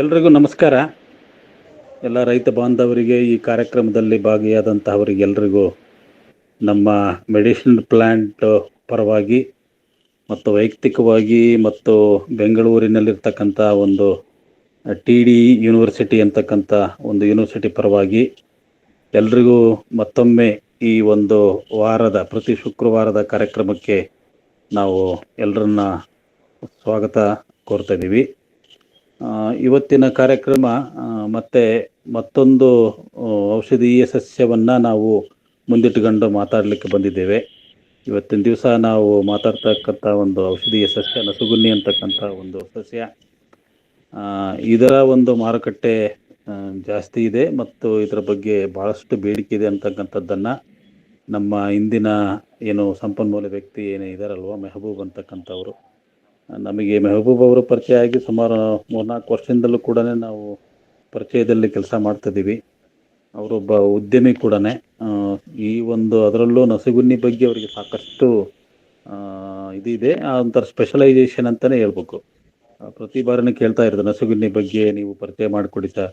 ಎಲ್ರಿಗೂ ನಮಸ್ಕಾರ. ಎಲ್ಲ ರೈತ ಬಾಂಧವರಿಗೆ ಈ ಕಾರ್ಯಕ್ರಮದಲ್ಲಿ ಭಾಗಿಯಾದಂತಹವರಿಗೆಲ್ರಿಗೂ ನಮ್ಮ ಮೆಡಿಸಿನ್ ಪ್ಲ್ಯಾಂಟ್ ಪರವಾಗಿ ಮತ್ತು ವೈಯಕ್ತಿಕವಾಗಿ ಮತ್ತು ಬೆಂಗಳೂರಿನಲ್ಲಿರ್ತಕ್ಕಂಥ ಒಂದು ಟಿ ಡಿ ಯೂನಿವರ್ಸಿಟಿ ಅಂತಕ್ಕಂಥ ಒಂದು ಯೂನಿವರ್ಸಿಟಿ ಪರವಾಗಿ ಎಲ್ರಿಗೂ ಮತ್ತೊಮ್ಮೆ ಈ ಒಂದು ವಾರದ, ಪ್ರತಿ ಶುಕ್ರವಾರದ ಕಾರ್ಯಕ್ರಮಕ್ಕೆ ನಾವು ಎಲ್ಲರನ್ನ ಸ್ವಾಗತ ಕೋರ್ತಾ ಇದ್ದೀವಿ. ಇವತ್ತಿನ ಕಾರ್ಯಕ್ರಮ ಮತ್ತೆ ಮತ್ತೊಂದು ಔಷಧೀಯ ಸಸ್ಯವನ್ನು ನಾವು ಮುಂದಿಟ್ಟುಕೊಂಡು ಮಾತಾಡಲಿಕ್ಕೆ ಬಂದಿದ್ದೇವೆ. ಇವತ್ತಿನ ದಿವಸ ನಾವು ಮಾತಾಡ್ತಕ್ಕಂಥ ಒಂದು ಔಷಧೀಯ ಸಸ್ಯ ನಸುಗುನ್ನಿ ಅಂತಕ್ಕಂಥ ಒಂದು ಸಸ್ಯ. ಇದರ ಒಂದು ಮಾರುಕಟ್ಟೆ ಜಾಸ್ತಿ ಇದೆ ಮತ್ತು ಇದರ ಬಗ್ಗೆ ಭಾಳಷ್ಟು ಬೇಡಿಕೆ ಇದೆ ಅಂತಕ್ಕಂಥದ್ದನ್ನು ನಮ್ಮ ಇಂದಿನ, ಏನು ಸಂಪನ್ಮೂಲ ವ್ಯಕ್ತಿ ಏನು ಇದಾರಲ್ವ, ಮೆಹಬೂಬ್ ಅಂತಕ್ಕಂಥವ್ರು ನಮಗೆ ಮೆಹಬೂಬ್ ಅವರು ಪರಿಚಯ ಆಗಿ ಸುಮಾರು ಮೂರ್ನಾಲ್ಕು ವರ್ಷದಿಂದಲೂ ಕೂಡ ನಾವು ಪರಿಚಯದಲ್ಲಿ ಕೆಲಸ ಮಾಡ್ತಿದ್ದೀವಿ ಅವರೊಬ್ಬ ಉದ್ಯಮಿ ಕೂಡ ಈ ಒಂದು ಅದರಲ್ಲೂ ನಸುಗುನ್ನಿ ಬಗ್ಗೆ ಅವರಿಗೆ ಸಾಕಷ್ಟು ಇದಿದೆ. ಒಂಥರ ಸ್ಪೆಷಲೈಸೇಷನ್ ಅಂತಲೇ ಹೇಳ್ಬೇಕು. ಪ್ರತಿ ಬಾರಿನೂ ಕೇಳ್ತಾ ಇರ್ತಾರೆ ನಸುಗುನ್ನಿ ಬಗ್ಗೆ ನೀವು ಪರಿಚಯ ಮಾಡಿಕೊಡಿ ಸರ್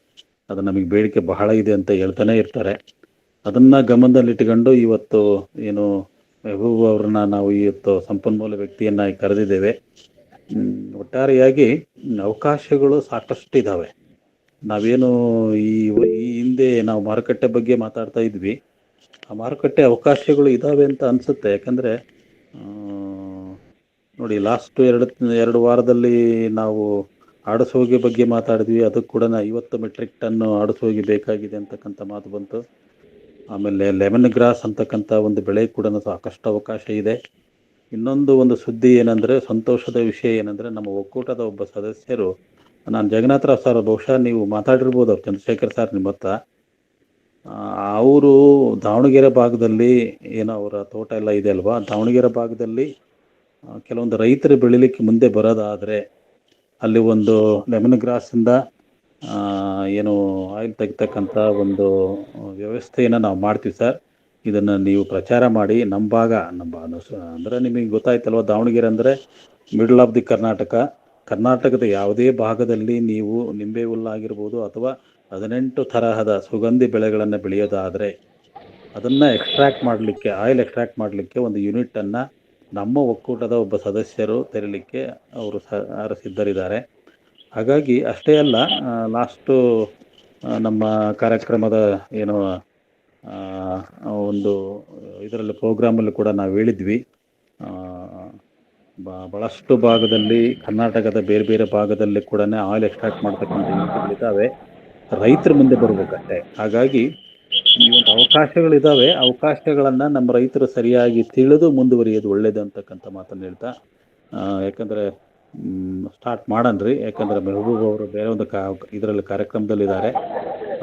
ಅದು ನಮಗೆ ಬೇಡಿಕೆ ಬಹಳ ಇದೆ ಅಂತ ಹೇಳ್ತಾನೆ ಇರ್ತಾರೆ. ಅದನ್ನ ಗಮನದಲ್ಲಿಟ್ಟುಕೊಂಡು ಇವತ್ತು ಏನು, ಮೆಹಬೂಬ್ ಅವ್ರನ್ನ ನಾವು ಇವತ್ತು ಸಂಪನ್ಮೂಲ ವ್ಯಕ್ತಿಯನ್ನಾಗಿ ಕರೆದಿದ್ದೇವೆ. ಒಟ್ಟಾರೆಯಾಗಿ ಅವಕಾಶಗಳು ಸಾಕಷ್ಟು ಇದ್ದಾವೆ ನಾವೇನು ಈ ಈ ಹಿಂದೆ ನಾವು ಮಾರುಕಟ್ಟೆ ಬಗ್ಗೆ ಮಾತಾಡ್ತಾ ಇದ್ವಿ. ಆ ಮಾರುಕಟ್ಟೆ ಅವಕಾಶಗಳು ಇದ್ದಾವೆ ಅಂತ ಅನ್ಸುತ್ತೆ. ಯಾಕಂದ್ರೆ ನೋಡಿ ಲಾಸ್ಟ್ ಎರಡು ಎರಡು ವಾರದಲ್ಲಿ ನಾವು ಆಡಸೋಗೆ ಬಗ್ಗೆ ಮಾತಾಡಿದ್ವಿ. ಅದಕ್ಕೆ ಕೂಡ ಐವತ್ತು ಮೆಟ್ರಿಕ್ ಟನ್ ಆಡಸೋಗಿ ಬೇಕಾಗಿದೆ ಅಂತಕ್ಕಂಥ ಮಾತು ಬಂತು. ಆಮೇಲೆ ಲೆಮನ್ ಗ್ರಾಸ್ ಅಂತಕ್ಕಂಥ ಒಂದು ಬೆಳೆ ಕೂಡ ಸಾಕಷ್ಟು ಅವಕಾಶ ಇದೆ. ಇನ್ನೊಂದು ಒಂದು ಸುದ್ದಿ ಏನಂದರೆ, ಸಂತೋಷದ ವಿಷಯ ಏನಂದರೆ, ನಮ್ಮ ಒಕ್ಕೂಟದ ಒಬ್ಬ ಸದಸ್ಯರು, ನಾನು ಜಗನ್ನಾಥರಾವ್ ಸರ್ ಬಹುಶಃ ನೀವು ಮಾತಾಡಿರ್ಬೋದು, ಅವ್ರು ಚಂದ್ರಶೇಖರ್ ಸರ್ ನಿಮ್ಮ ಹತ್ರ. ಅವರು ದಾವಣಗೆರೆ ಭಾಗದಲ್ಲಿ ಏನೋ ಅವರ ತೋಟ ಎಲ್ಲ ಇದೆ ಅಲ್ವಾ? ದಾವಣಗೆರೆ ಭಾಗದಲ್ಲಿ ಕೆಲವೊಂದು ರೈತರು ಬೆಳಿಲಿಕ್ಕೆ ಮುಂದೆ ಬರೋದಾದರೆ, ಅಲ್ಲಿ ಒಂದು ಲೆಮನ್ ಗ್ರಾಸಿಂದ ಏನು ಆಯಿಲ್ ತೆಗಿತಕ್ಕಂಥ ಒಂದು ವ್ಯವಸ್ಥೆಯನ್ನು ನಾವು ಮಾಡ್ತೀವಿ ಸರ್. ಇದನ್ನು ನೀವು ಪ್ರಚಾರ ಮಾಡಿ ನಮ್ಮ ಭಾಗ ನಮ್ಮ ಅಂದರೆ ನಿಮಗೆ ಗೊತ್ತಾಯ್ತಲ್ವ, ದಾವಣಗೆರೆ ಅಂದರೆ ಮಿಡಲ್ ಆಫ್ ದಿ ಕರ್ನಾಟಕ ಕರ್ನಾಟಕದ ಯಾವುದೇ ಭಾಗದಲ್ಲಿ ನೀವು ನಿಂಬೆ ಹುಲ್ಲಾಗಿರ್ಬೋದು ಅಥವಾ ಹದಿನೆಂಟು ತರಹದ ಸುಗಂಧಿ ಬೆಳೆಗಳನ್ನು ಬೆಳೆಯೋದಾದರೆ ಅದನ್ನು ಎಕ್ಸ್ಟ್ರಾಕ್ಟ್ ಮಾಡಲಿಕ್ಕೆ ಆಯಿಲ್ ಎಕ್ಸ್ಟ್ರಾಕ್ಟ್ ಮಾಡಲಿಕ್ಕೆ ಒಂದು ಯೂನಿಟನ್ನು ನಮ್ಮ ಒಕ್ಕೂಟದ ಒಬ್ಬ ಸದಸ್ಯರು ತೆರಲಿಕ್ಕೆ ಅವರು ಸಹ ಸಿದ್ಧರಿದ್ದಾರೆ ಹಾಗಾಗಿ ಅಷ್ಟೇ ಅಲ್ಲ ಲಾಸ್ಟು ನಮ್ಮ ಕಾರ್ಯಕ್ರಮದ ಏನು ಒಂದು, ಇದರಲ್ಲಿ ಪ್ರೋಗ್ರಾಮಲ್ಲಿ ಕೂಡ ನಾವು ಹೇಳಿದ್ವಿ. ಬಹಳಷ್ಟು ಭಾಗದಲ್ಲಿ, ಕರ್ನಾಟಕದ ಬೇರೆ ಬೇರೆ ಭಾಗದಲ್ಲಿ ಕೂಡ ಆಯಿಲ್ ಎಕ್ಸ್ಟ್ರಾಕ್ಟ್ ಮಾಡ್ತಕ್ಕಂಥ ಯೂನಿಟ್ಗಳಿದ್ದಾವೆ ರೈತರ ಮುಂದೆ ಬರಬೇಕಷ್ಟೆ. ಹಾಗಾಗಿ, ಈ ಒಂದು ಅವಕಾಶಗಳಿದ್ದಾವೆ ಅವಕಾಶಗಳನ್ನು ನಮ್ಮ ರೈತರು ಸರಿಯಾಗಿ ತಿಳಿದು ಮುಂದುವರಿಯೋದು ಒಳ್ಳೇದು ಅಂತಕ್ಕಂಥ ಮಾತನ್ನು ಹೇಳ್ತಾ ಯಾಕಂದ್ರೆ ಸ್ಟಾರ್ಟ್ ಮಾಡನ್ರಿ ಯಾಕಂದ್ರೆ ಮೆಹಬೂಬ್ ಅವರು ಬೇರೆ ಒಂದು ಕಾ, ಇದರಲ್ಲಿ ಕಾರ್ಯಕ್ರಮದಲ್ಲಿದ್ದಾರೆ.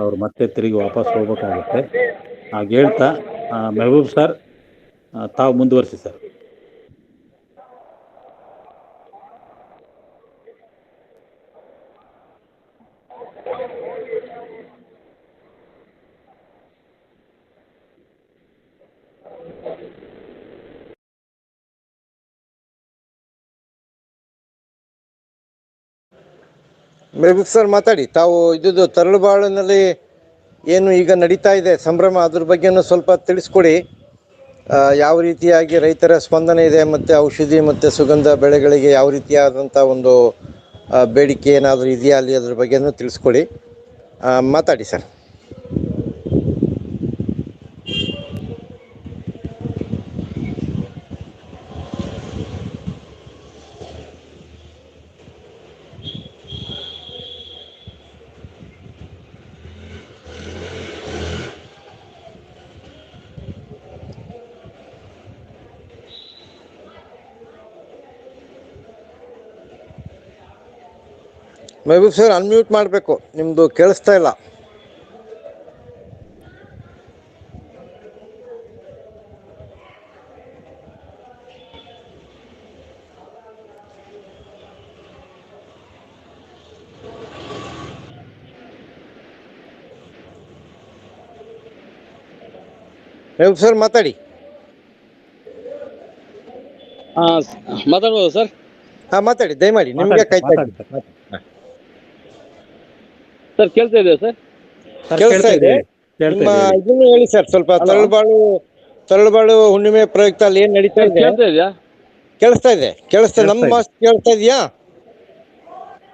ಅವ್ರು ಮತ್ತೆ ತಿರುಗಿ ವಾಪಸ್ ಹೋಗ್ಬೇಕಾಗುತ್ತೆ. ಹಾಗೆ ಹೇಳ್ತಾ ಮೆಹಬೂಬ್ ಸರ್ ತಾವು ಮುಂದುವರಿಸಿ ಸರ್ ಮೆಹಬೂಬ್ ಸರ್ ಮಾತಾಡಿ, ತಾವು ಇದ್ದು ತರಳುಬಾಳಿನಲ್ಲಿ ಏನು ಈಗ ನಡೀತಾ ಇದೆ? ಸಂಭ್ರಮ ಅದ್ರ ಬಗ್ಗೆನೂ ಸ್ವಲ್ಪ ತಿಳಿಸ್ಕೊಡಿ. ಯಾವ ರೀತಿಯಾಗಿ ರೈತರ ಸ್ಪಂದನೆ ಇದೆ ಮತ್ತು ಔಷಧಿ ಮತ್ತು ಸುಗಂಧ ಬೆಳೆಗಳಿಗೆ ಯಾವ ರೀತಿಯಾದಂಥ ಒಂದು ಬೇಡಿಕೆ ಏನಾದರೂ ಇದೆಯಾ ಅಲ್ಲಿ ಅದ್ರ ಬಗ್ಗೆನೂ ತಿಳಿಸ್ಕೊಡಿ. ಮಾತಾಡಿ ಸರ್. ಮೆಹಬೂಬ್ ಸರ್ ಅನ್ಮ್ಯೂಟ್ ಮಾಡಬೇಕು. ನಿಮ್ಮದು ಕೇಳಿಸ್ತಾ ಇಲ್ಲ. ಮೆಹಬೂಬ್ ಸರ್ ಮಾತಾಡಿ. ಮಾತಾಡ್ಬೋದು ಸರ್. ಹಾಂ ಮಾತಾಡಿ ದಯಮಾಡಿ ನಿಮಗೆ ಕಾಯ್ತಾ ಇದ್ದೀನಿ. ಮಾತಾಡಿ ಸರ್, ಮಾತಾಡಿ. ಸರ್ ಕೇಳ್ತಾ ಇದೆಯಾ ಸರ್? ಕೇಳ್ತಾ ಇದೆ? ನಿಮ್ಮ ಇದೆ ಇದನ್ನು ಹೇಳಿ ಸರ್ ಸ್ವಲ್ಪ? ತರಳುಬಾಳು ತರಳುಬಾಳು ಹುಣ್ಣಿಮೆ ಪ್ರಯುಕ್ತ ಅಲ್ಲಿ ಏನ್ ನಡೀತಾ ಇದೆ? ಕೇಳ್ತಾ ಇದೆಯಾ? ಕೇಳಿಸ್ತಾ ಇದೆ ಕೇಳಿಸ್ತಾ ನಮ್ಮ ಮಾತು ಕೇಳ್ತಾ ಇದೆಯಾ?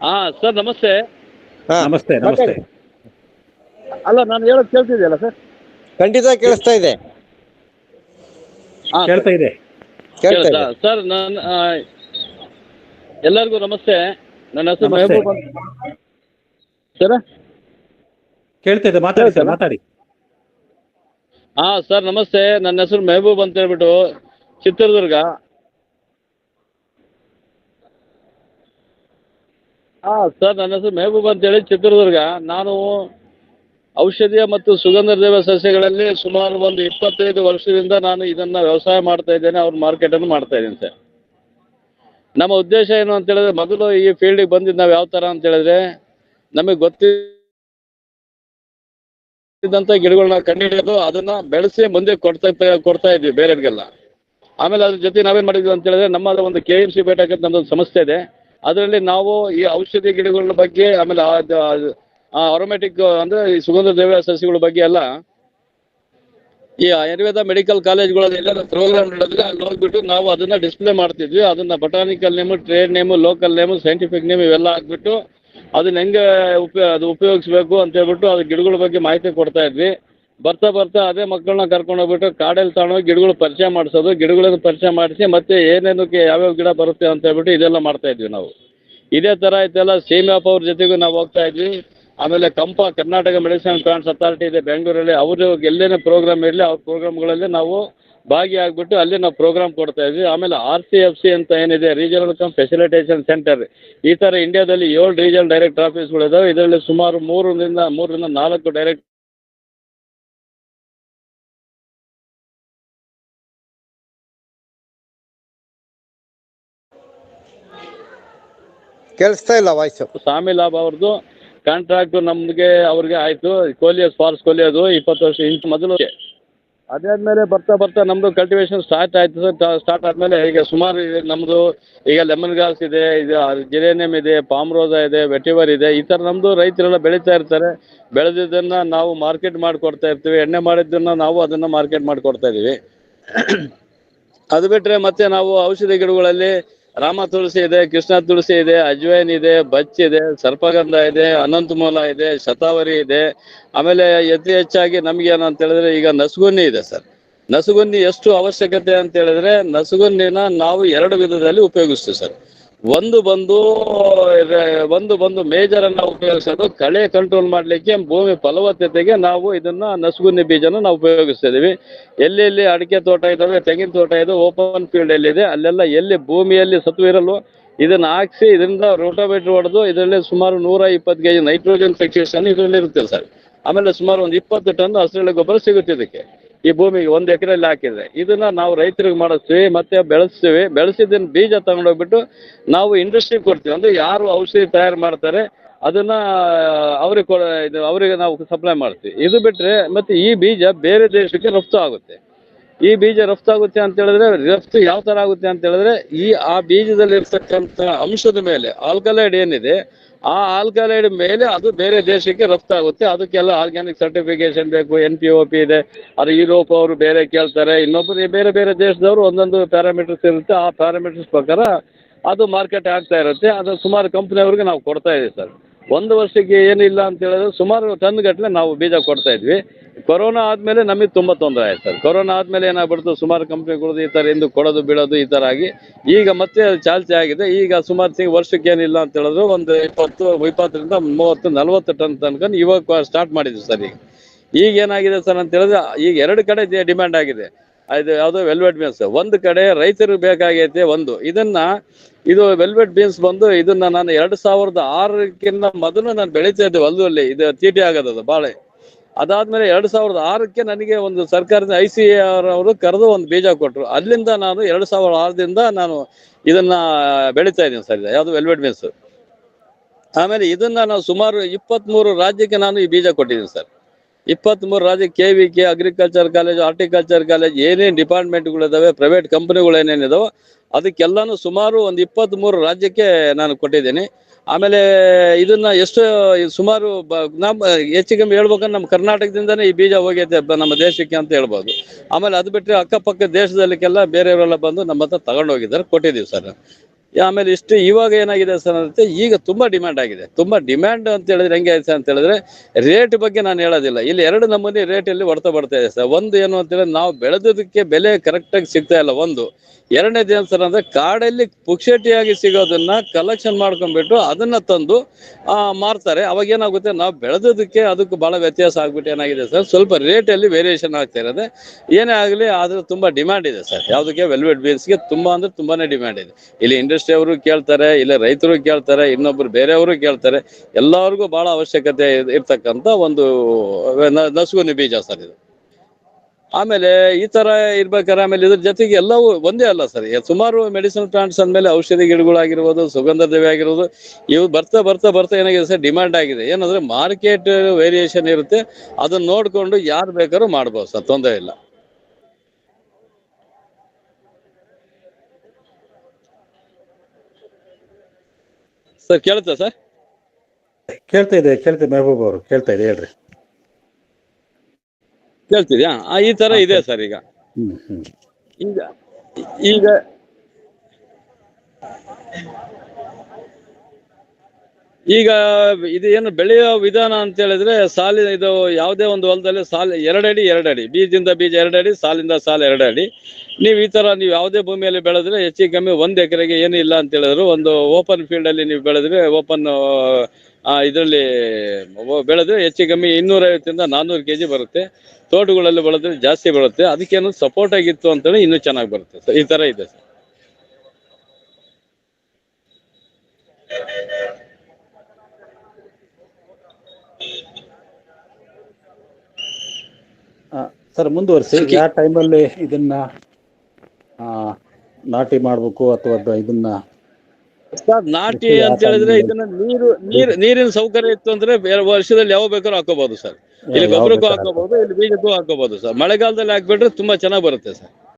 ಹಾ ಸರ್ ನಮಸ್ತೆ. ಹಾ. ನಮಸ್ತೆ ನಮಸ್ತೆ. ಅಲ್ಲ ನಾನು ಹೇಳೋದು ಕೇಳ್ತಿದೆಯಲ್ಲ ಸರ್? ಖಂಡಿತ ಕೇಳಿಸ್ತಾ ಇದೆ. ಹಾ ಕೇಳ್ತಾ ಇದೆ. ಕೇಳ್ತಾ ಕೇಳ್ತಾ ಇದೆ. ಸರ್ ನಾನು ಎಲ್ಲರಿಗೂ ನಮಸ್ತೆ. ನನ್ನ ಹೆಸರು. ಮೆಹಬೂಬ್ ಅಂತ ಸರ್? ಕೇಳ್ತಾ ಇದೆ ಮಾತಾಡಿ ಸರ್? ಮಾತಾಡಿ. ಹಾ ಸರ್ ನಮಸ್ತೆ. ನನ್ನ ಹೆಸರು ಮೆಹಬೂಬ್ ಅಂತ ಹೇಳ್ಬಿಟ್ಟು ಚಿತ್ರದುರ್ಗ. ಹಾ ಸರ್ ನನ್ನ ಹೆಸರು ಮೆಹಬೂಬ್ ಅಂತೇಳಿ ಚಿತ್ರದುರ್ಗ. ನಾನು ಔಷಧೀಯ ಮತ್ತು ಸುಗಂಧ ದ್ರವ್ಯ ಸಸ್ಯಗಳಲ್ಲಿ ಸುಮಾರು ಒಂದು ಇಪ್ಪತ್ತೈದು ವರ್ಷದಿಂದ ನಾನು ಇದನ್ನ ವ್ಯವಸಾಯ ಮಾಡ್ತಾ ಇದ್ದೇನೆ. ಅವ್ರ ಮಾರ್ಕೆಟನ್ನು ಮಾಡ್ತಾ ಇದ್ದೀನಿ ಸರ್. ನಮ್ಮ ಉದ್ದೇಶ ಏನು ಅಂತ ಹೇಳಿದ್ರೆ ಮೊದಲು ಈ ಫೀಲ್ಡಿಗೆ ಬಂದಿದ್ದು ನಾವು ಯಾವ ಥರ ಅಂತ ಹೇಳಿದ್ರೆ ನಮಗೆ ಗೊತ್ತಿದ್ದಂತ ಗಿಡಗಳನ್ನ ಕಂಡುಹಿಡಿಯೋದು ಅದನ್ನ ಬೆಳೆಸಿ ಮುಂದೆ ಕೊಡ್ತಾ ಕೊಡ್ತಾ ಇದ್ವಿ ಬೇರೆಯವ್ರಿಗೆಲ್ಲ. ಆಮೇಲೆ ಅದ್ರ ಜೊತೆ ನಾವೇನ್ ಮಾಡಿದ್ವಿ ಅಂತ ಹೇಳಿದ್ರೆ, ನಮ್ಮದ ಒಂದು ಕೆ ಎಂ ಸಿ ಬೇಟಕ್ ಅಂತ ನಮ್ಮದೊಂದು ಸಂಸ್ಥೆ ಇದೆ. ಅದರಲ್ಲಿ ನಾವು ಈ ಔಷಧಿ ಗಿಡಗಳ ಬಗ್ಗೆ, ಆಮೇಲೆ ಆರೋಮೆಟಿಕ್ ಅಂದ್ರೆ ಈ ಸುಗಂಧ ದ್ರವ್ಯ ಸಸ್ಯಗಳ ಬಗ್ಗೆ ಎಲ್ಲ ಈ ಆಯುರ್ವೇದ ಮೆಡಿಕಲ್ ಕಾಲೇಜ್ಗಳಲ್ಲಿ ಪ್ರೋಗ್ರಾಮ್ ನಡೆದ್ರೆ ಅಲ್ಲಿ ಹೋಗ್ಬಿಟ್ಟು ನಾವು ಅದನ್ನ ಡಿಸ್ಪ್ಲೇ ಮಾಡ್ತಿದ್ವಿ. ಅದನ್ನ botanical name trade name local name scientific name ಇವೆಲ್ಲ ಹಾಕ್ಬಿಟ್ಟು ಅದನ್ನ ಹೆಂಗೆ ಉಪಯೋ, ಅದು ಉಪಯೋಗಿಸ್ಬೇಕು ಅಂತ ಹೇಳ್ಬಿಟ್ಟು ಅದು ಗಿಡಗಳ ಬಗ್ಗೆ ಮಾಹಿತಿ ಕೊಡ್ತಾ ಇದ್ವಿ. ಬರ್ತಾ ಬರ್ತಾ ಅದೇ ಮಕ್ಕಳನ್ನ ಕರ್ಕೊಂಡು ಹೋಗ್ಬಿಟ್ಟು ಕಾಡಲ್ಲಿ ತಗೊಂಡೋಗಿ ಗಿಡಗಳು ಪರಿಚಯ ಮಾಡಿಸೋದು, ಗಿಡಗಳನ್ನು ಪರಿಚಯ ಮಾಡಿಸಿ ಮತ್ತೆ ಏನೇನಕ್ಕೆ ಯಾವ್ಯಾವ ಗಿಡ ಬರುತ್ತೆ ಅಂತ ಹೇಳ್ಬಿಟ್ಟು ಇದೆಲ್ಲ ಮಾಡ್ತಾ ಇದ್ವಿ ನಾವು. ಇದೇ ಥರ ಇದೆಲ್ಲ ಸೀಮ್ಯಾಪ್ ಅವ್ರ ಜೊತೆಗೂ ನಾವು ಹೋಗ್ತಾ ಇದ್ವಿ. ಆಮೇಲೆ ಕಂಪ ಕರ್ನಾಟಕ ಮೆಡಿಸಿನ್ ಪ್ಲಾಂಟ್ಸ್ ಅಥಾರಿಟಿ ಇದೆ, ಬೆಂಗಳೂರಲ್ಲಿ. ಅವರು ಎಲ್ಲೇನೇ ಪ್ರೋಗ್ರಾಮ್ ಇರಲಿ, ಅವ್ರ ಪ್ರೋಗ್ರಾಮ್ಗಳಲ್ಲಿ ನಾವು ಭಾಗಿಯಾಗ್ಬಿಟ್ಟು ಅಲ್ಲಿ ನಾವು ಪ್ರೋಗ್ರಾಮ್ ಕೊಡ್ತಾ ಇದ್ವಿ. ಆಮೇಲೆ ಆರ್ ಸಿ ಎಫ್ ಸಿ ಅಂತ ಏನಿದೆ ರೀಜನಲ್ ಕಮ್ ಫೆಸಿಲಿಟೇಷನ್ ಸೆಂಟರ್ ಈ ಥರ ಇಂಡಿಯಾದಲ್ಲಿ ಏಳು ರೀಜನಲ್ ಡೈರೆಕ್ಟ್ ಆಫೀಸ್ಗಳು ಇದಾವೆ. ಇದರಲ್ಲಿ ಸುಮಾರು ಮೂರರಿಂದ ಮೂರರಿಂದ ನಾಲ್ಕು ಡೈರೆಕ್ಟ್ ಕೇಳಿಸ್ತಾ ಇಲ್ಲ ವಾಯ್ಸ್ ಸ್ವಾಮಿ ಲಾಭ ಅವ್ರದ್ದು ಕಾಂಟ್ರಾಕ್ಟ್ ನಮಗೆ ಅವ್ರಿಗೆ ಆಯಿತು. ಕೋಲಿಯಸ್ ಫಾರ್ಸ್ ಕೋಲಿಯೋದು ಇಪ್ಪತ್ತು ವರ್ಷ ಇಂಚ್ ಮೊದಲು. ಅದಾದ್ಮೇಲೆ ಬರ್ತಾ ಬರ್ತಾ ನಮ್ದು ಕಲ್ಟಿವೇಶನ್ ಸ್ಟಾರ್ಟ್ ಆಯ್ತು ಸರ್ ಸ್ಟಾರ್ಟ್ ಆದ್ಮೇಲೆ ಈಗ ಸುಮಾರು ನಮ್ಮದು ನಮ್ದು ಈಗ ಲೆಮನ್ ಗ್ರಾಸ್ ಇದೆ, ಇದು ಜಿರೇನಿಯಂ ಇದೆ ಪಾಮ್ ರೋಸಾ ಇದೆ ವೆಟಿವರ್ ಇದೆ. ಈ ಥರ ನಮ್ದು ರೈತರೆಲ್ಲ ಬೆಳೀತಾ ಇರ್ತಾರೆ. ಬೆಳೆದಿದ್ದನ್ನ ನಾವು ಮಾರ್ಕೆಟ್ ಮಾಡಿಕೊಡ್ತಾ ಇರ್ತೀವಿ. ಎಣ್ಣೆ ಮಾಡಿದ್ದನ್ನ ನಾವು ಅದನ್ನ ಮಾರ್ಕೆಟ್ ಮಾಡಿಕೊಡ್ತಾ ಇದೀವಿ ಅದು ಬಿಟ್ಟರೆ ಮತ್ತೆ ನಾವು ಔಷಧಿ ಗಿಡಗಳಲ್ಲಿ ರಾಮ ತುಳಸಿ ಇದೆ, ಕೃಷ್ಣ ತುಳಸಿ ಇದೆ, ಅಜ್ವೈನ್ ಇದೆ, ಬಚ್ ಇದೆ, ಸರ್ಪಗಂಧ ಇದೆ ಅನಂತ ಮೂಲ ಇದೆ, ಶತಾವರಿ ಇದೆ. ಆಮೇಲೆ ಅತಿ ಹೆಚ್ಚಾಗಿ ನಮ್ಗೆ ಏನು ಅಂತ ಹೇಳಿದ್ರೆ ಈಗ ನಸುಗುನ್ನಿ ಇದೆ ಸರ್. ನಸುಗುನ್ನಿ ಎಷ್ಟು ಅವಶ್ಯಕತೆ ಅಂತ ಹೇಳಿದ್ರೆ ನಸುಗುನ್ನಿನ ನಾವು ಎರಡು ವಿಧದಲ್ಲಿ ಉಪಯೋಗಿಸ್ತೀವಿ ಸರ್. ಒಂದು ಬಂದು ಒಂದು ಬಂದು ಮೇಜರ್ ಅನ್ನ ಉಪಯೋಗಿಸೋದು ಕಳೆ ಕಂಟ್ರೋಲ್ ಮಾಡ್ಲಿಕ್ಕೆ ಭೂಮಿ ಫಲವತ್ತತೆಗೆ ನಾವು ಇದನ್ನ ನಸುಗುನ್ನಿ ಬೀಜನ ನಾವು ಉಪಯೋಗಿಸ್ತಾ ಇದೀವಿ. ಎಲ್ಲೆಲ್ಲಿ ಅಡಿಕೆ ತೋಟ ಇದಾವೆ ತೆಂಗಿನ ತೋಟ ಇದೆ ಓಪನ್ ಫೀಲ್ಡ್ ಎಲ್ಲಿದೆ ಅಲ್ಲೆಲ್ಲ ಎಲ್ಲಿ ಭೂಮಿಯಲ್ಲಿ ಸತ್ವ ಇರಲು ಇದನ್ನ ಹಾಕ್ಸಿ ಇದರಿಂದ ರೋಟೋವೇಟರ್ ಹೊಡೆದು ಇದರಲ್ಲಿ ಸುಮಾರು ನೂರ ಇಪ್ಪತ್ತು ಕೆಜಿ ನೈಟ್ರೋಜನ್ ಫಿಕ್ಸೇಷನ್ ಇದರಲ್ಲಿ ಇರುತ್ತೆ ಸರ್. ಆಮೇಲೆ ಸುಮಾರು ಒಂದು ಇಪ್ಪತ್ತು ಟನ್ ಹಸಿರೆಳೆ ಗೊಬ್ಬರ ಸಿಗುತ್ತೆ ಇದಕ್ಕೆ. ಈ ಭೂಮಿಗೆ ಒಂದು ಎಕರೆಯಲ್ಲಿ ಹಾಕಿದ್ರೆ. ಇದನ್ನ ನಾವು ರೈತರಿಗೆ ಮಾಡಿಸ್ತೀವಿ, ಮತ್ತೆ ಬೆಳೆಸ್ತೀವಿ. ಬೆಳೆಸಿದ್ದನ್ನ ಬೀಜ ತಗೊಂಡೋಗ್ಬಿಟ್ಟು ನಾವು ಇಂಡಸ್ಟ್ರಿ ಕೊಡ್ತೀವಿ. ಅಂದ್ರೆ ಯಾರು ಔಷಧಿ ತಯಾರು ಮಾಡ್ತಾರೆ, ಅದನ್ನ ಅವ್ರಿಗೆ ಇದು, ಅವರಿಗೆ ನಾವು ಸಪ್ಲೈ ಮಾಡ್ತೀವಿ. ಇದು ಬಿಟ್ರೆ ಮತ್ತೆ ಈ ಬೀಜ ಬೇರೆ ದೇಶಕ್ಕೆ ರಫ್ತು ಆಗುತ್ತೆ. ಈ ಬೀಜ ರಫ್ತು ಆಗುತ್ತೆ ಅಂತ ಹೇಳಿದ್ರೆ, ರಫ್ತು ಯಾವ ತರ ಆಗುತ್ತೆ ಅಂತ ಹೇಳಿದ್ರೆ, ಈ ಆ ಬೀಜದಲ್ಲಿ ಇರ್ತಕ್ಕಂಥ ಅಂಶದ ಮೇಲೆ ಆಲ್ಕಲೈಡ್ ಏನಿದೆ ಆ ಆಲ್ಕಲೈಡ್ ಮೇಲೆ ಅದು ಬೇರೆ ದೇಶಕ್ಕೆ ರಫ್ತು ಆಗುತ್ತೆ. ಅದಕ್ಕೆಲ್ಲ ಆರ್ಗ್ಯಾನಿಕ್ ಸರ್ಟಿಫಿಕೇಶನ್ ಬೇಕು ಎನ್ ಪಿ ಒ ಪಿ ಇದೆ. ಅದು ಯುರೋಪ್ ಅವರು ಬೇರೆ ಕೇಳ್ತಾರೆ. ಇನ್ನೊಬ್ಬರು ಬೇರೆ ಬೇರೆ ದೇಶದವರು ಒಂದೊಂದು ಪ್ಯಾರಾಮೀಟರ್ಸ್ ಇರುತ್ತೆ. ಆ ಪ್ಯಾರಾಮೀಟರ್ಸ್ ಪ್ರಕಾರ ಅದು ಮಾರ್ಕೆಟ್ ಆಗ್ತಾ ಇರುತ್ತೆ. ಅದು ಸುಮಾರು ಕಂಪ್ನಿಯವ್ರಿಗೆ ನಾವು ಕೊಡ್ತಾ ಇದೀವಿ ಸರ್. ಒಂದು ವರ್ಷಕ್ಕೆ ಏನಿಲ್ಲ ಅಂತ ಹೇಳಿದ್ರೆ ಸುಮಾರು ಟನ್ ಗಟ್ಟಲೆ ನಾವು ಬೀಜ ಕೊಡ್ತಾ ಇದ್ವಿ. ಕೊರೋನಾ ಆದಮೇಲೆ ನಮಗೆ ತುಂಬ ತೊಂದರೆ ಆಯ್ತು ಸರ್. ಕೊರೋನಾ ಆದಮೇಲೆ ಏನಾಗ್ಬಿಡ್ತು? ಸುಮಾರು ಕಂಪ್ನಿಗಳು ಈ ಥರ ಎಂದು ಕೊಡೋದು ಬಿಡೋದು ಈ ಥರ ಆಗಿ ಈಗ ಮತ್ತೆ ಚಾಲ್ತಿ ಆಗಿದೆ. ಈಗ ಸುಮಾರು ತಿಂಗ್ ವರ್ಷಕ್ಕೆ ಏನಿಲ್ಲ ಅಂತ ಹೇಳಿದ್ರು ಒಂದು ಇಪ್ಪತ್ತು, ಇಪ್ಪತ್ತರಿಂದ ಮೂವತ್ತು, ನಲ್ವತ್ತು ಟನ್ ತನಕ ಇವಾಗ ಸ್ಟಾರ್ಟ್ ಮಾಡಿದ್ವಿ ಸರ್ ಈಗ. ಈಗ ಏನಾಗಿದೆ ಸರ್ ಅಂತ ಹೇಳಿದ್ರೆ ಈಗ ಎರಡು ಕಡೆ ಡಿಮ್ಯಾಂಡ್ ಆಗಿದೆ. ಇದು ಯಾವುದೋ ವೆಲ್ವೆಟ್ ಬೀನ್ಸ್ ಒಂದು ಕಡೆ ರೈತರಿಗೆ ಬೇಕಾಗೈತೆ ಒಂದು. ಇದನ್ನ ಇದು ವೆಲ್ವೆಟ್ ಬೀನ್ಸ್ ಬಂದು ಇದನ್ನ ನಾನು ಎರಡು ಸಾವಿರದ ಆರಕ್ಕಿಂತ ಮೊದಲು ನಾನು ಬೆಳೀತಾ ಇದ್ದೆ ಹೊಲದಲ್ಲಿ. ಇದು ಚೀಟಿ ಆಗೋದದು ಬಾಳೆ. ಅದಾದ್ಮೇಲೆ ಎರಡ್ ಸಾವಿರದ ಆರಕ್ಕೆ ನನಗೆ ಒಂದು ಸರ್ಕಾರದ ಐ ಸಿ ಆರ್ ಅವರು ಕರೆದು ಒಂದು ಬೀಜ ಕೊಟ್ಟರು ಅಲ್ಲಿಂದ ನಾನು ಎರಡ್ ಸಾವಿರದ ಆರದಿಂದ ನಾನು ಇದನ್ನ ಬೆಳೀತಾ ಇದ್ದೀನಿ ಸರ್ ಯಾವುದು ವೆಲ್ವೆಟ್ ಬೀನ್ಸ್ ಆಮೇಲೆ ಇದನ್ನ ನಾವು ಸುಮಾರು ಇಪ್ಪತ್ಮೂರು ರಾಜ್ಯಕ್ಕೆ ನಾನು ಈ ಬೀಜ ಕೊಟ್ಟಿದ್ದೀನಿ ಸರ್. ಇಪ್ಪತ್ಮೂರು ರಾಜ್ಯ, K V K agriculture college horticulture college ಏನೇನು ಡಿಪಾರ್ಟ್ಮೆಂಟ್ಗಳಿದಾವೆ ಪ್ರೈವೇಟ್ ಕಂಪನಿಗಳು ಏನೇನಿದಾವೆ ಅದಕ್ಕೆಲ್ಲಾನು ಸುಮಾರು ಒಂದು ಇಪ್ಪತ್ತ್ಮೂರು ರಾಜ್ಯಕ್ಕೆ ನಾನು ಕೊಟ್ಟಿದ್ದೀನಿ. ಆಮೇಲೆ ಇದನ್ನ ಎಷ್ಟು ಸುಮಾರು ನಮ್ಮ ಹೆಚ್ಚು ಕಮ್ಮಿ ಹೇಳ್ಬೇಕಂದ್ರೆ ನಮ್ಮ ಕರ್ನಾಟಕದಿಂದನೇ ಈ ಬೀಜ ಹೋಗೈತೆ ನಮ್ಮ ದೇಶಕ್ಕೆ ಅಂತ ಹೇಳ್ಬೋದು. ಆಮೇಲೆ ಅದು ಬಿಟ್ಟರೆ ಅಕ್ಕಪಕ್ಕ ದೇಶದಲ್ಲಿಕ್ಕೆಲ್ಲ ಬೇರೆಯವರೆಲ್ಲ ಬಂದು ನಮ್ಮ ಹತ್ರ ತಗೊಂಡು ಹೋಗಿದ್ದಾರೆ ಕೊಟ್ಟಿದ್ದೀವಿ ಸರ್. ಆಮೇಲೆ ಇಷ್ಟು ಇವಾಗ ಏನಾಗಿದೆ ಸರ್ ಅಂದ್ರೆ ಈಗ ತುಂಬಾ ಡಿಮ್ಯಾಂಡ್ ಆಗಿದೆ. ತುಂಬಾ ಡಿಮ್ಯಾಂಡ್ ಅಂತ ಹೇಳಿದ್ರೆ ಹೆಂಗೆ ಆಯ್ತು ಅಂತ ಹೇಳಿದ್ರೆ ರೇಟ್ ಬಗ್ಗೆ ನಾನು ಹೇಳೋದಿಲ್ಲ. ಇಲ್ಲಿ ಎರಡು ನಮೂನಿ ರೇಟ್ ಅಲ್ಲಿ ಹೊಡ್ತಾ ಬರ್ತಾ ಇದೆ ಸರ್. ಒಂದು ಏನು ಅಂತ ಹೇಳಿದ್ರೆ ನಾವು ಬೆಳೆದಿದ್ದಕ್ಕೆ ಬೆಲೆ ಕರೆಕ್ಟಾಗಿ ಸಿಗ್ತಾ ಇಲ್ಲ. ಒಂದು ದೇವಸ್ಥಾನ ಸರ್ ಅಂದ್ರೆ ಕಾಡಲ್ಲಿ ಪುಕ್ಷಟಿಯಾಗಿ ಸಿಗೋದನ್ನ ಕಲೆಕ್ಷನ್ ಮಾಡ್ಕೊಂಡ್ಬಿಟ್ಟು ಅದನ್ನ ತಂದು ಆ, ಮಾರ್ತಾರೆ. ಅವಾಗ ಏನಾಗುತ್ತೆ ನಾವು ಬೆಳೆದದಕ್ಕೆ ಅದಕ್ಕೆ ಬಹಳ ವ್ಯತ್ಯಾಸ ಆಗ್ಬಿಟ್ಟು ಏನಾಗಿದೆ ಸರ್ ಸ್ವಲ್ಪ ರೇಟ್ ಅಲ್ಲಿ ವೇರಿಯೇಷನ್ ಆಗ್ತಾ ಇರೋದೆ. ಏನೇ ಆಗಲಿ ಆದ್ರೆ ತುಂಬಾ ಡಿಮ್ಯಾಂಡ್ ಇದೆ ಸರ್. ಯಾವುದಕ್ಕೆ? ವೆಲ್ವೆಟ್ ಬೀನ್ಸ್ಗೆ ತುಂಬಾ ಅಂದ್ರೆ ತುಂಬಾನೇ ಡಿಮ್ಯಾಂಡ್ ಇದೆ. ಇಲ್ಲಿ ಇಂಡಸ್ಟ್ರಿ ಅವರು ಕೇಳ್ತಾರೆ ಇಲ್ಲ ರೈತರು ಕೇಳ್ತಾರೆ ಇನ್ನೊಬ್ರು ಬೇರೆಯವರು ಕೇಳ್ತಾರೆ. ಎಲ್ಲರಿಗೂ ಬಹಳ ಅವಶ್ಯಕತೆ ಇರ್- ಇರ್ತಕ್ಕಂಥ ಒಂದು ನಸುಗುನಿ ಬೀಜ ಸರ್ ಇದು. ಆಮೇಲೆ ಈ ತರ ಇರ್ಬೇಕಾದ್ರೆ ಆಮೇಲೆ ಇದ್ರ ಜೊತೆಗೆ ಎಲ್ಲವೂ ಒಂದೇ ಅಲ್ಲ ಸರ್. ಸುಮಾರು ಮೆಡಿಸಿನ್ ಪ್ಲಾಂಟ್ಸ್ ಅಂದಮೇಲೆ ಔಷಧಿ ಗಿಡಗಳಾಗಿರ್ಬೋದು, ಸುಗಂಧ ದ್ರವ್ಯ ಆಗಿರ್ಬೋದು ಇವು ಬರ್ತಾ ಬರ್ತಾ ಬರ್ತಾ ಏನಾಗಿದೆ ಸರ್ ಡಿಮ್ಯಾಂಡ್ ಆಗಿದೆ. ಏನಂದ್ರೆ ಮಾರ್ಕೆಟ್ ವೇರಿಯೇಷನ್ ಇರುತ್ತೆ. ಅದನ್ನ ನೋಡ್ಕೊಂಡು ಯಾರು ಬೇಕಾದ್ರೂ ಮಾಡ್ಬೋದು ಸರ್, ತೊಂದರೆ ಇಲ್ಲ. ಸರ್, ಕೇಳುತ್ತಾ ಸರ್? ಕೇಳ್ತಾ ಇದೆ, ಕೇಳ್ತಾ ಮೆಹಬೂಬ್ ಅವರು, ಕೇಳ್ತಾ ಇದೆ, ಹೇಳ್ರಿ. ಕೇಳ್ತಿದ್ಯಾ? ಆ, ಈ ತರ ಇದೆ ಸರ್ ಈಗ. ಹ್ಮ್ ಹ್ಮ್. ಈಗ ಈಗ ಈಗ ಇದು ಏನು ಬೆಳೆಯೋ ವಿಧಾನ ಅಂತ ಹೇಳಿದ್ರೆ ಸಾಲಿನ ಇದು ಯಾವುದೇ ಒಂದು ಹೊಲದಲ್ಲಿ ಸಾಲ ಎರಡಡಿ ಎರಡಡಿ. ಬೀಜದಿಂದ ಬೀಜ ಎರಡಡಿ ಸಾಲಿಂದ ಸಾಲ ಎರಡಡಿ. ನೀವು ಈ ತರ ನೀವು ಯಾವುದೇ ಭೂಮಿಯಲ್ಲಿ ಬೆಳೆದ್ರೆ ಹೆಚ್ಚಿಗೆ ಕಮ್ಮಿ ಒಂದು ಎಕರೆಗೆ ಏನು ಇಲ್ಲ ಅಂತ ಹೇಳಿದ್ರು. ಒಂದು ಓಪನ್ ಫೀಲ್ಡ್ ಅಲ್ಲಿ ನೀವು ಬೆಳೆದ್ರೆ ಓಪನ್ ಇದರಲ್ಲಿ ಬೆಳೆದ್ರೆ ಹೆಚ್ಚು ಕಮ್ಮಿ ಇನ್ನೂರೈವತ್ತರಿಂದ ನಾನ್ನೂರು ಕೆಜಿ ಬರುತ್ತೆ. ತೋಟಗಳಲ್ಲಿ ಬೆಳೆದ್ರೆ ಜಾಸ್ತಿ ಬರುತ್ತೆ. ಅದಕ್ಕೇನು ಸಪೋರ್ಟ್ ಆಗಿತ್ತು ಅಂತೇಳಿ ಇನ್ನೂ ಚೆನ್ನಾಗಿ ಬರುತ್ತೆ. ಈ ತರ ಇದೆ ಸರ್. ಸರ್ ಮುಂದುವರಿಸಿ. ಯಾವ ಟೈಮಲ್ಲಿ ಇದನ್ನ ನಾಟಿ ಮಾಡಬೇಕು ಅಥವಾ ಇದನ್ನ ಸರ್ ನಾಟಿ ಅಂತ ಹೇಳಿದ್ರೆ ಇದನ್ನ ನೀರು ನೀರ್ ನೀರಿನ ಸೌಕರ್ಯ ಇತ್ತು ಅಂದ್ರೆ ಬೇರೆ ವರ್ಷದಲ್ಲಿ ಯಾವ ಬೇಕಾದ್ರೂ ಹಾಕೋಬಹುದು ಸರ್. ಇಲ್ಲಿ ಗೊಬ್ಬರಕ್ಕೂ ಹಾಕೋಬಹುದು ಇಲ್ಲಿ ಬೀಜಕ್ಕೂ ಹಾಕೋಬಹುದು ಸರ್. ಮಳೆಗಾಲದಲ್ಲಿ ಹಾಕ್ಬಿಟ್ರೆ ತುಂಬಾ ಚೆನ್ನಾಗಿ ಬರುತ್ತೆ ಸರ್.